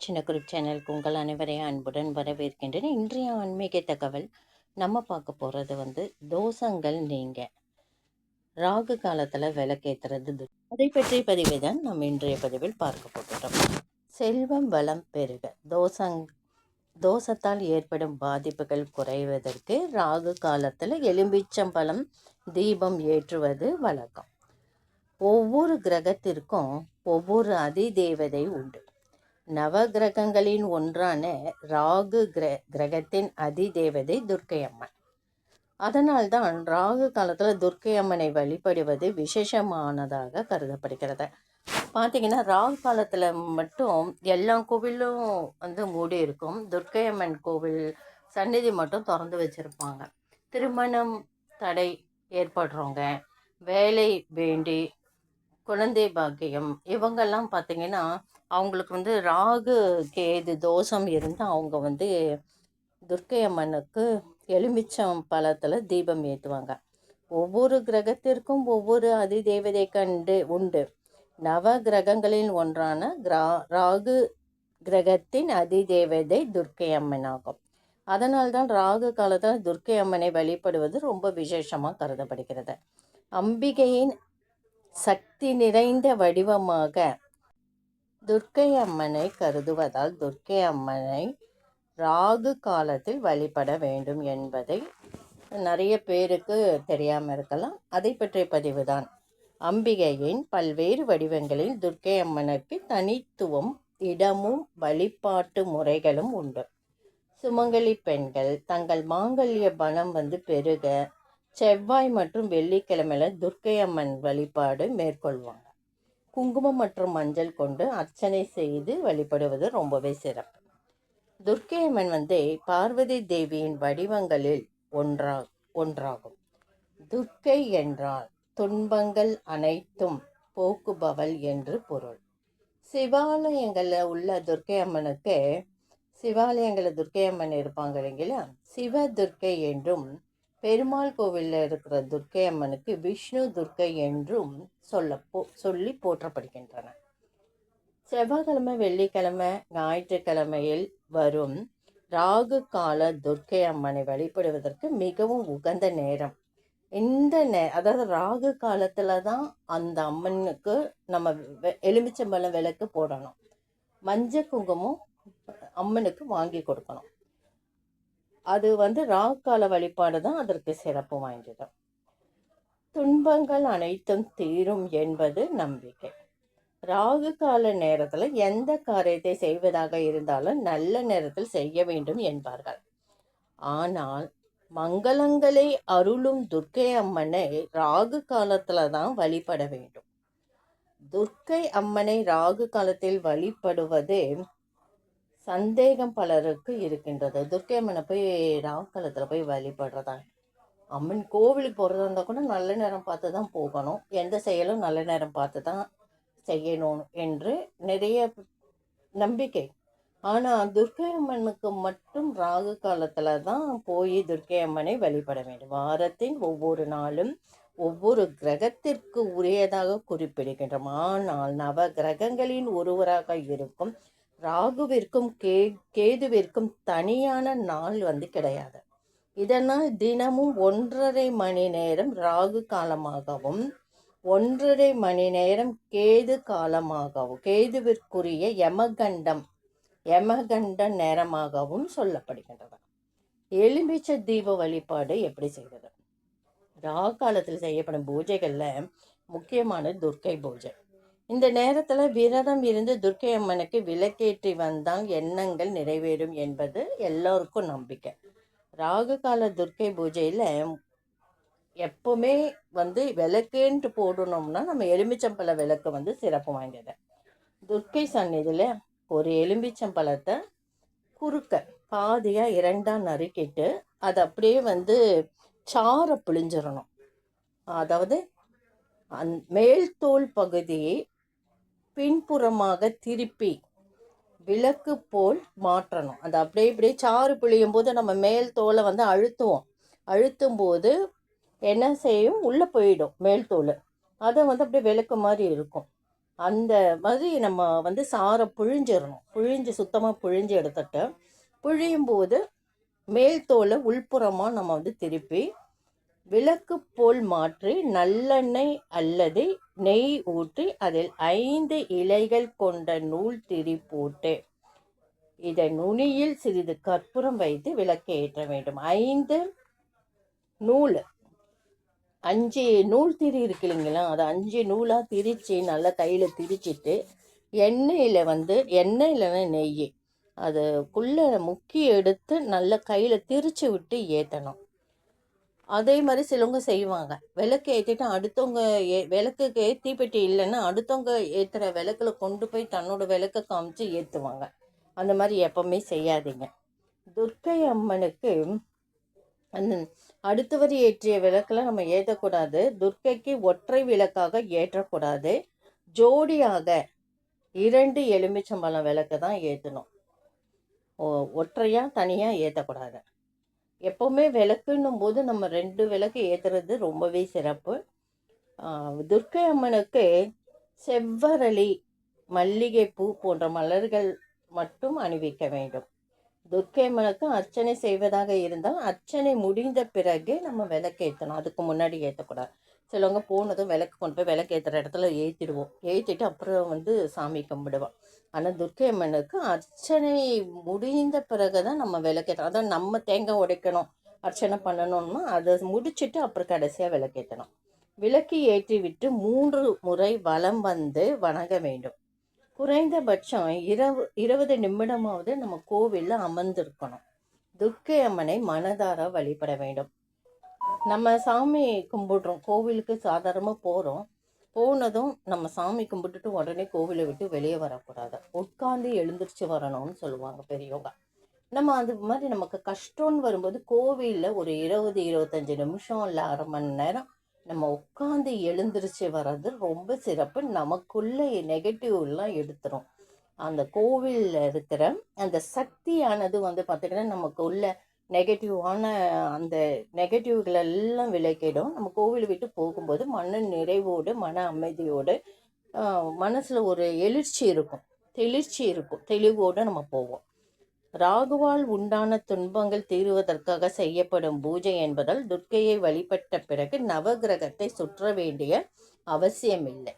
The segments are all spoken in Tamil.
சின்ன குரூப் சேனலுக்கு உங்கள் அனைவரையும் அன்புடன் வரவேற்கின்றேன். இன்றைய ஆன்மீக தகவல் நம்ம பார்க்க போகிறது வந்து தோஷங்கள் நீங்க. ராகு காலத்தில் விளக்கேற்றுறது அதை பற்றிய பதிவை தான் நம்ம இன்றைய பதிவில் பார்க்க போகிறோம் செல்வம் வளம் பெருக. தோஷங் தோஷத்தால் ஏற்படும் பாதிப்புகள் குறைவதற்கு ராகு காலத்தில் எலும்பிச்சம்பழம் தீபம் ஏற்றுவது வழக்கம். ஒவ்வொரு கிரகத்திற்கும் ஒவ்வொரு அதிதேவதை உண்டு. நவகிரகங்களின் ஒன்றான ராகு கிர கிரகத்தின் அதிதேவதை துர்க்கை அம்மன் அதனால்தான் ராகு காலத்தில் துர்க்கை அம்மனை வழிபடுவது விசேஷமானதாக கருதப்படுகிறது. பார்த்தீங்கன்னா ராகு காலத்தில் மட்டும் எல்லா கோவிலும் வந்து மூடி இருக்கும். துர்க்கை அம்மன் கோவில் சந்நிதி மட்டும் திறந்து வச்சுருப்பாங்க. திருமணம் தடை ஏற்படுறவங்க வேலை வேண்டி குழந்தை பாக்கியம் இவங்கெல்லாம் பார்த்தீங்கன்னா அவங்களுக்கு வந்து ராகு கேது தோஷம் இருந்து அவங்க வந்து துர்க்கை அம்மனுக்கு எலுமிச்சம் பழத்தில் தீபம் ஏற்றுவாங்க ஒவ்வொரு கிரகத்திற்கும் ஒவ்வொரு அதிதேவதை கண்டு உண்டு. நவ கிரகங்களில் ஒன்றான கிரா ராகு கிரகத்தின் அதிதேவதை துர்க்கை அம்மன் ஆகும். அதனால்தான் ராகு காலத்தில் துர்க்கை அம்மனை வழிபடுவது ரொம்ப விசேஷமாக கருதப்படுகிறது. அம்பிகையின் சக்தி நிறைந்த வடிவமாக துர்க்கை அம்மனை கருதுவதால் துர்க்கை அம்மனை ராகு காலத்தில் வழிபட வேண்டும் என்பதை நிறைய பேருக்கு தெரியாமல் இருக்கலாம். அதை பற்றிய பதிவு தான் அம்பிகையின் பல்வேறு வடிவங்களில் துர்க்கை அம்மனுக்கு தனித்துவம் இடமும் வழிபாட்டு முறைகளும் உண்டு. சுமங்கலி பெண்கள் தங்கள் மாங்கல்ய பலம் வந்து பெருக செவ்வாய் மற்றும் வெள்ளிக்கிழமையில துர்க்கை அம்மன் வழிபாடு மேற்கொள்வாங்க. குங்குமம் மற்றும் மஞ்சள் கொண்டு அர்ச்சனை செய்து வழிபடுவது ரொம்பவே சிறப்பு. துர்க்கை அம்மன் வந்து பார்வதி தேவியின் வடிவங்களில் ஒன்றா ஒன்றாகும். துர்க்கை என்றால் துன்பங்கள் அனைத்தும் போக்குபவள் என்று பொருள். சிவாலயங்களில் உள்ள துர்க்கை அம்மனுக்கு சிவாலயங்களில் துர்க்கை அம்மன் இருப்பாங்க இல்லைங்களா? சிவ துர்க்கை என்றும் பெருமாள் கோவிலில் இருக்கிற துர்க்கை அம்மனுக்கு விஷ்ணு துர்க்கை என்றும் சொல்ல போ சொல்லி போற்றப்படுகின்றன. செவ்வாய்க்கிழமை வெள்ளிக்கிழமை ஞாயிற்றுக்கிழமையில் வரும் ராகு கால துர்க்கை அம்மனை வழிபடுவதற்கு மிகவும் உகந்த நேரம். இந்த நே அதாவது ராகு காலத்தில் தான் அந்த அம்மனுக்கு நம்ம வெ- எலுமிச்சம்பழம் விளக்கு போடணும். மஞ்சள் குங்குமம் அம்மனுக்கு வாங்கி கொடுக்கணும். அது வந்து ராகு கால வழிபாடு தான் அதற்கு சிறப்பு வாய்ந்தது. துன்பங்கள் அனைத்தும் தீரும் என்பது நம்பிக்கை. ராகு கால நேரத்தில் எந்த காரியத்தை செய்வதாக இருந்தாலும் நல்ல நேரத்தில் செய்ய வேண்டும் என்பார்கள். ஆனால் மங்களங்களை அருளும் துர்க்கை அம்மனை ராகு காலத்தில் தான் வழிபட வேண்டும். துர்க்கை அம்மனை ராகு காலத்தில் வழிபடுவது சந்தேகம் பலருக்கு இருக்கின்றது. துர்க்கை அம்மனை போய் ராகு காலத்தில் போய் வழிபடுறதா அம்மன் கோவிலுக்கு போகிறதா இருந்தால் கூட நல்ல நேரம் பார்த்து தான் போகணும். எந்த செயலும் நல்ல நேரம் பார்த்து தான் செய்யணும் என்று நிறைய நம்பிக்கை. ஆனால் துர்க்கை அம்மனுக்கு மட்டும் ராகு காலத்தில் தான் போய் துர்க்கை அம்மனை வழிபட வேண்டும். வாரத்தின் ஒவ்வொரு நாளும் ஒவ்வொரு கிரகத்திற்கு உரியதாக குறிப்பிடுகின்றோம். ஆனால் நவ கிரகங்களின் ஒருவராக இருக்கும் ராகுவிற்கும் கே கேதுவிற்கும் தனியான நாள் வந்து கிடையாது. இதனால் தினமும் ஒன்றரை மணி நேரம் ராகு காலமாகவும் ஒன்றரை மணி நேரம் கேது காலமாகவும் கேதுவிற்குரிய யமகண்டம் யமகண்ட நேரமாகவும் சொல்லப்படுகின்றது எலுமிச்சை தீப வழிபாடு எப்படி செய்வது? ராகு காலத்தில் செய்யப்படும் பூஜைகளில் முக்கியமான துர்க்கை பூஜை. இந்த நேரத்தில் விரதம் இருந்து துர்க்கை அம்மனுக்கு விளக்கேற்றி வந்தால் எண்ணங்கள் நிறைவேறும் என்பது எல்லோருக்கும் நம்பிக்கை. ராகு கால துர்க்கை பூஜையில் எப்போவுமே வந்து விளக்குன்ட்டு போடணும்னா நம்ம எலுமிச்சம்பழ விளக்கு வந்து சிறப்பு வாய்ந்தது. துர்க்கை சந்நிதியில் ஒரு எலுமிச்சம்பழத்தை குறுக்க பாதியாக இரண்டாக நறுக்கிட்டு அதை அப்படியே வந்து சாரை பிழிஞ்சிடணும் அதாவது அந் மேல் தோல் பகுதியை பின்புறமாக திருப்பி விளக்கு போல் மாற்றணும். அந்த அப்படியே இப்படியே சாறு பிழியும் போது நம்ம மேல் தோலை வந்து அழுத்துவோம். அழுத்தும் போது என்ன செய்யும்? உள்ளே போயிடும் மேல் தோல். அதை வந்து அப்படியே விளக்கு மாதிரி இருக்கும். அந்த மாதிரி நம்ம வந்து சாரை புழிஞ்சிடணும். புழிஞ்சு சுத்தமாக புழிஞ்சு எடுத்துட்டு புழியும் போது மேல் தோலை உள்புறமாக நம்ம வந்து திருப்பி விளக்கு போல் மாற்றி நல்லெண்ணெய் அல்லது நெய் ஊற்றி அதில் ஐந்து இலைகள் கொண்ட நூல் திரி போட்டு இதை நுனியில் சிறிது கற்பூரம் வைத்து விளக்கு ஏற்ற வேண்டும். ஐந்து நூல். அஞ்சு நூல் திரி இருக்கு இல்லைங்களா? அதை அஞ்சு நூலாக திரித்து நல்லா கையில் திரிச்சிட்டு எண்ணெயில் வந்து எண்ணெய் இல்லைன்னா நெய். அதுக்குள்ளே முக்கி எடுத்து நல்லா கையில் திரிச்சு விட்டு ஏற்றணும் அதே மாதிரி சிலவங்க செய்வாங்க. விளக்கு ஏற்றிட்டு அடுத்தவங்க ஏ விளக்குக்கு தீப்பெட்டி இல்லைன்னா அடுத்தவங்க ஏற்றுற விளக்கில் கொண்டு போய் தன்னோட விளக்க காமிச்சு ஏற்றுவாங்க அந்த மாதிரி எப்பவுமே செய்யாதீங்க. துர்க்கை அம்மனுக்கு அந்த அடுத்தவர் ஏற்றிய விளக்கில் நம்ம ஏற்றக்கூடாது துர்க்கைக்கு ஒற்றை விளக்காக ஏற்றக்கூடாது. ஜோடியாக இரண்டு எலுமிச்சம்பழம் விளக்கு தான் ஏற்றணும் ஒற்றையாக தனியாக ஏற்றக்கூடாது எப்போவுமே விளக்குன்னும் போது நம்ம ரெண்டு விளக்கு ஏற்றுறது ரொம்பவே சிறப்பு. துர்க்கை அம்மனுக்கு செவ்வரளி மல்லிகைப்பூ போன்ற மலர்கள் மட்டும் அணிவிக்க வேண்டும். துர்க்கை அம்மனுக்கு அர்ச்சனை செய்வதாக இருந்தால் அர்ச்சனை முடிந்த பிறகு நம்ம விளக்கு ஏற்றணும் அதுக்கு முன்னாடி ஏற்றக்கூடாது சிலவங்க போனதும் விளக்கு கொண்டு போய் விளக்கு ஏற்றுற இடத்துல ஏற்றிடுவோம் ஏற்றிட்டு அப்புறம் வந்து சாமி கும்பிடுவோம். ஆனால் துர்க்கை அம்மனுக்கு அர்ச்சனை முடிந்த பிறகு தான் நம்ம விளக்கேற்றணும் அதான் நம்ம தேங்காய் உடைக்கணும் அர்ச்சனை பண்ணணும்னா அதை முடிச்சுட்டு அப்புறம் கடைசியாக விளக்கேற்றணும் விளக்கு ஏற்றி விட்டு மூன்று முறை வலம் வந்து வணங்க வேண்டும். குறைந்தபட்சம் இரவு இருபது நிமிடமாவது நம்ம கோவிலில் அமர்ந்திருக்கணும். துர்க்கை அம்மனை மனதார வழிபட வேண்டும். நம்ம சாமி கும்பிடுறோம். கோவிலுக்கு சாதாரணமாக போகிறோம் போனதும் நம்ம சாமி கும்பிட்டுட்டு உடனே கோவிலை விட்டு வெளியே வரக்கூடாது. உட்காந்து எழுந்திரிச்சு வரணும்னு சொல்லுவாங்க பெரியவங்க நம்ம அது மாதிரி நமக்கு கஷ்டம்னு வரும்போது கோவிலில் ஒரு இருபது இருபத்தஞ்சி நிமிஷம் இல்லை அரை மணி நேரம் நம்ம உட்காந்து எழுந்திரிச்சு வர்றது ரொம்ப சிறப்பு. நமக்குள்ளே நெகட்டிவ்லாம் எடுத்துரும். அந்த கோவிலில் இருக்கிற அந்த சக்தியானது வந்து பார்த்திங்கன்னா நமக்கு உள்ள நெகட்டிவான அந்த நெகட்டிவ்கள் எல்லாம் நம்ம கோவில் விட்டு போகும்போது மன நிறைவோடு மன அமைதியோடு மனசில் ஒரு எழுச்சி இருக்கும். தெளிர்ச்சி இருக்கும். தெளிவோடு நம்ம போவோம். ராகுவால் உண்டான துன்பங்கள் தீருவதற்காக செய்யப்படும் பூஜை என்பதால் துர்க்கையை வழிபட்ட பிறகு நவகிரகத்தை சுற்ற வேண்டிய அவசியமில்லை.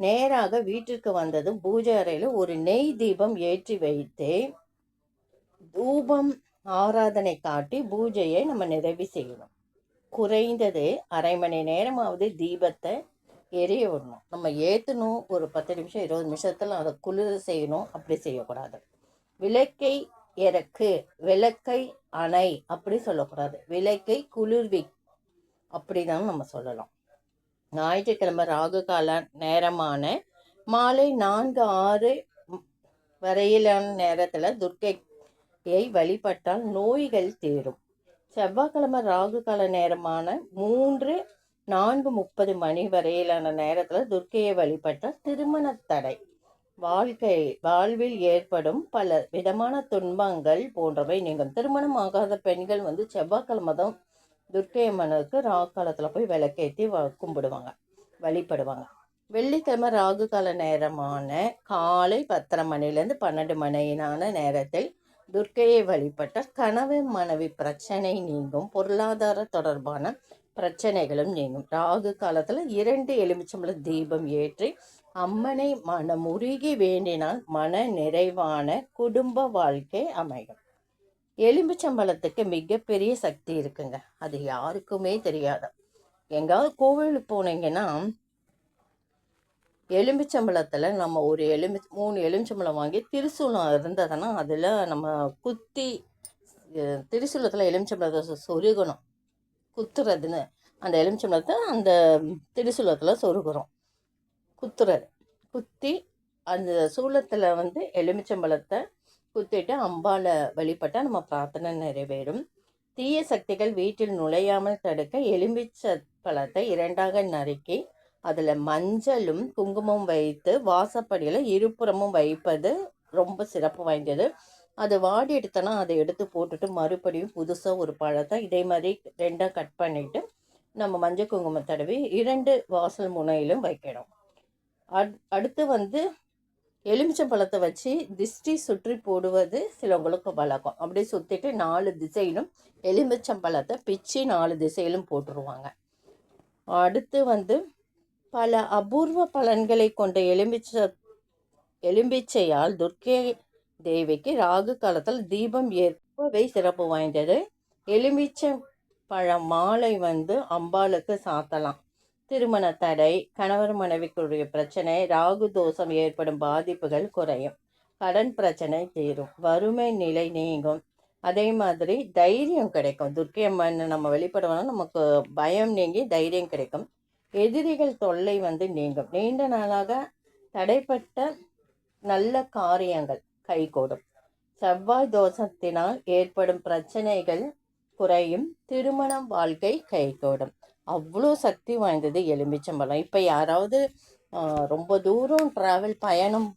நேராக வீட்டிற்கு வந்ததும் பூஜை அறையில் ஒரு நெய் தீபம் ஏற்றி வைத்து தூபம் ஆராதனை காட்டி பூஜையை நம்ம நிறைவு செய்யணும். குறைந்தது அரை மணி நேரமாவது தீபத்தை எரிய விடணும். நம்ம ஏற்றணும் ஒரு பத்து நிமிஷம் இருபது நிமிஷத்தில் அதை குளிர் செய்யணும். அப்படி செய்யக்கூடாது. விளக்கை இறக்கு விளக்கை அணை அப்படி சொல்லக்கூடாது. விளக்கை குளிர்வி அப்படிதான் நம்ம சொல்லலாம். ஞாயிற்றுக்கிழமை ராகு கால நேரமான மாலை நான்கு ஆறு வரையிலான நேரத்தில் துர்க்கை சக்தியை வழிபட்டால் நோய்கள் தீரும். செவ்வாய்க்கிழமை ராகு கால நேரமான மூன்று நான்கு முப்பது மணி வரையிலான நேரத்தில் துர்க்கையை வழிபட்டால் திருமண தடை. வாழ்க்கை வாழ்வில் ஏற்படும் பல விதமான துன்பங்கள் போன்றவை நீங்கும். திருமணம் ஆகாத பெண்கள் வந்து செவ்வாய்க்கிழமை தான் துர்க்கை அம்மனுக்கு ராகு காலத்தில் போய் விளக்கேற்றி கும்பிடுவாங்க வழிபடுவாங்க. வெள்ளிக்கிழமை ராகு கால நேரமான காலை பத்தரை மணிலேருந்து பன்னெண்டு மணியான நேரத்தில் துர்க்கையை வழிபட்ட கனவு மனைவி பிரச்சனை நீங்கும் பொருளாதார தொடர்பான பிரச்சனைகளும் நீங்கும். ராகு காலத்தில் இரண்டு எலுமிச்சம்பள தீபம் ஏற்றி அம்மனை மனமுருகி வேண்டினால் மன நிறைவான குடும்ப வாழ்க்கை அமையும். எலும்பிச்சம்பழத்துக்கு மிகப்பெரிய சக்தி இருக்குங்க. அது யாருக்குமே தெரியாது. எங்காவது கோவிலுக்கு போனீங்கன்னா எலுமிச்சம்பழத்தில் நம்ம ஒரு எலுமி மூணு எலுமிச்சம்பழம் வாங்கி திருசூலம் இருந்ததுன்னா அதில் நம்ம குத்தி திருசூலத்தில் எலுமிச்சம்பழத்தை சொருகணும். குத்துறதுன்னு. அந்த எலுமிச்சம்பழத்தை அந்த திருசூலத்தில் சொருகிறோம். குத்துறது. குத்தி அந்த சூளத்தில் வந்து எலுமிச்சம்பழத்தை குத்திட்டு அம்பால வழிபட்டால் நம்ம பிரார்த்தனை நிறைவேறும். தீய சக்திகள் வீட்டில் நுழையாமல் தடுக்க எலுமிச்ச பழத்தை இரண்டாக நறுக்கி அதில் மஞ்சளும் குங்குமம் வைத்து வாசப்படியில் இருபுறமும் வைப்பது ரொம்ப சிறப்பு வாய்ந்தது. அதை வாடி எடுத்தோன்னா அதை எடுத்து போட்டுட்டு மறுபடியும் புதுசாக ஒரு பழத்தை இதே மாதிரி ரெண்டாக கட் பண்ணிவிட்டு நம்ம மஞ்சள் குங்குமம் தடவி இரண்டு வாசல் முனையிலும் வைக்கணும். அட் அடுத்து வந்து எலுமிச்சம்பழத்தை வச்சு திஷ்டி சுற்றி போடுவது சிலவங்களுக்கு வழக்கம். அப்படியே சுற்றிட்டு நாலு திசையிலும் எலுமிச்சம்பழத்தை பிச்சு நாலு திசையிலும் போட்டுருவாங்க. அடுத்து வந்து பல அபூர்வ பலன்களை கொண்ட எலும்பிச்ச எலும்பிச்சையால் துர்க்கை தேவிக்கு ராகு காலத்தில் தீபம் ஏற்பவை சிறப்பு வாய்ந்தது. எலுமிச்சை பழ மாலை வந்து அம்பாளுக்கு சாத்தலாம். திருமண தடை கணவர் மனைவிக்குரிய பிரச்சனை ராகு தோஷம் ஏற்படும் பாதிப்புகள் குறையும். கடன் பிரச்சனை தீரும். வறுமை நிலை நீங்கும். அதே மாதிரி தைரியம் கிடைக்கும். துர்க்கை அம்மன் நம்ம வெளிப்படுவோம்னா நமக்கு பயம் நீங்கி தைரியம் கிடைக்கும். எதிரிகள் தொல்லை வந்து நீங்கும். நீண்ட நாளாக தடைப்பட்ட நல்ல காரியங்கள் கைகூடும். செவ்வாய் தோஷத்தினால் ஏற்படும் பிரச்சனைகள் குறையும். திருமணம் வாழ்க்கை கைகூடும். அவ்வளோ சக்தி வாய்ந்தது எலுமிச்சம்பழம். இப்போ யாராவது ரொம்ப தூரம் ட்ராவல் பயணம்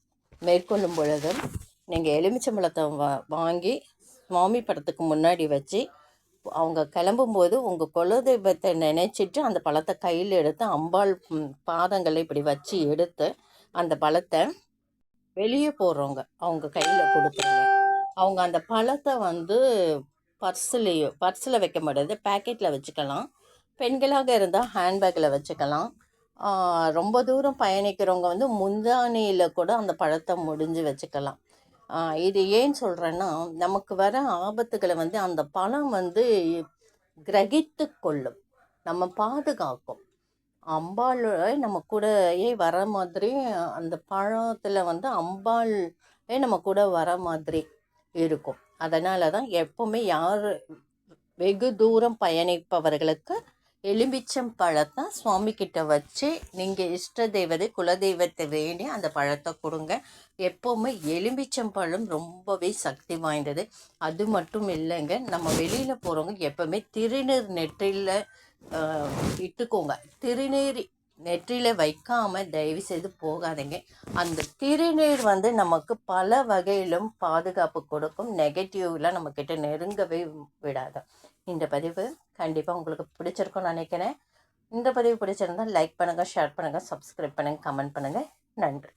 மேற்கொள்ளும் பொழுது நீங்கள் எலுமிச்சம்பழத்தை வா வாங்கி சுவாமி படத்துக்கு முன்னாடி வச்சு அவங்க கிளம்பும்போது உங்கள் குலதெய்வத்தை நினைச்சிட்டு அந்த பழத்தை கையில் எடுத்து அம்பாள் பாதங்களை இப்படி வச்சு எடுத்து அந்த பழத்தை வெளியே போடுறவங்க. அவங்க கையில் கொடுத்துருங்க அவங்க அந்த பழத்தை வந்து பர்ஸ்லேயோ பர்ஸில் வைக்க முடியாது பேக்கெட்டில் வச்சுக்கலாம். பெண்களாக இருந்தால் ஹேண்ட்பேக்கில் வச்சுக்கலாம். ரொம்ப தூரம் பயணிக்கிறவங்க வந்து முந்தானியில் கூட அந்த பழத்தை முடிஞ்சு வச்சுக்கலாம். இது ஏன் சொல்கிறேன்னா நமக்கு வர ஆபத்துகளை வந்து அந்த பழம் வந்து கிரகித்து கொள்ளும். நம்ம பாதுகாக்கும். அம்பாள் நம்ம கூடயே வர மாதிரி அந்த பழத்தில் வந்து அம்பாள் நம்ம கூட வர மாதிரி இருக்கும். அதனால தான் எப்போவுமே யார் வெகு தூரம் பயணிப்பவர்களுக்கு எலும்பிச்சம் பழத்தை சுவாமி கிட்ட வச்சு நீங்கள் இஷ்ட தெய்வதை குலதெய்வத்தை வேண்டி அந்த பழத்தை கொடுங்க. எப்போவுமே எலும்பிச்சம் பழம் ரொம்பவே சக்தி வாய்ந்தது. அது மட்டும் இல்லைங்க நம்ம வெளியில் போகிறவங்க எப்போவுமே திருநீர் நெற்றியில் இட்டுக்கோங்க. திருநீர் நெற்றியில் வைக்காமல் தயவு செய்து போகாதீங்க. அந்த திருநீர் வந்து நமக்கு பல வகையிலும் பாதுகாப்பு கொடுக்கும். நெகட்டிவ்லாம் நம்மக்கிட்ட நெருங்கவே விடாது. இந்த பதிவு கண்டிப்பாக உங்களுக்கு பிடிச்சிருக்கும்னு நினைக்கிறேன். இந்த பதிவு பிடிச்சிருந்தால் லைக் பண்ணுங்கள் ஷேர் பண்ணுங்கள் சப்ஸ்கிரைப் பண்ணுங்கள் கமெண்ட் பண்ணுங்கள் நன்றி.